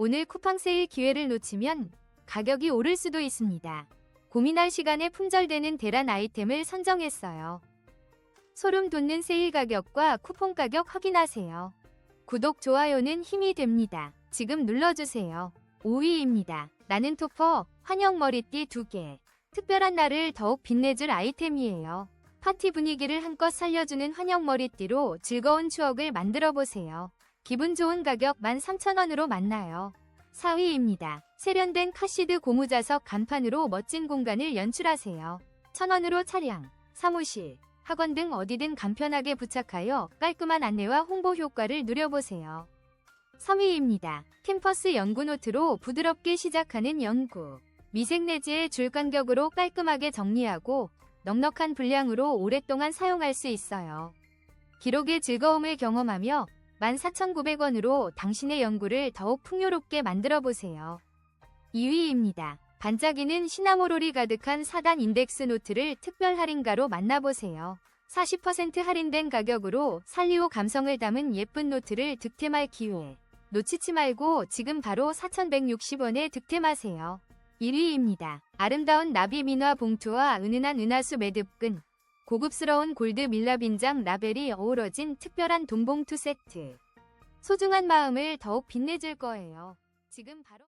오늘 쿠팡 세일 기회를 놓치면 가격이 오를 수도 있습니다. 고민할 시간에 품절되는 대란 아이템을 선정했어요. 소름 돋는 세일 가격과 쿠폰 가격 확인하세요. 구독, 좋아요는 힘이 됩니다. 지금 눌러주세요. 5위입니다. 나는 토퍼 환영 머리띠 2개. 특별한 날을 더욱 빛내줄 아이템이에요. 파티 분위기를 한껏 살려주는 환영 머리띠로 즐거운 추억을 만들어 보세요. 기분 좋은 가격 13,000원으로 만나요. 4위입니다. 세련된 카시드 고무자석 간판으로 멋진 공간을 연출하세요. 1000원으로 차량, 사무실, 학원 등 어디든 간편하게 부착하여 깔끔한 안내와 홍보 효과를 누려보세요. 3위입니다. 캠퍼스 연구 노트로 부드럽게 시작하는 연구. 미색 내지의 줄 간격으로 깔끔하게 정리하고 넉넉한 분량으로 오랫동안 사용할 수 있어요. 기록의 즐거움을 경험하며 14,900원으로 당신의 연구를 더욱 풍요롭게 만들어 보세요. 2위입니다. 반짝이는 시나모롤이 가득한 4단 인덱스 노트를 특별 할인가로 만나보세요. 40% 할인된 가격으로 살리오 감성을 담은 예쁜 노트를 득템할 기회. 놓치지 말고 지금 바로 4,160원에 득템하세요. 1위입니다. 아름다운 나비 민화 봉투와 은은한 은하수 매듭끈. 고급스러운 골드 밀라빈장 라벨이 어우러진 특별한 돈봉투 세트. 소중한 마음을 더욱 빛내줄 거예요. 지금 바로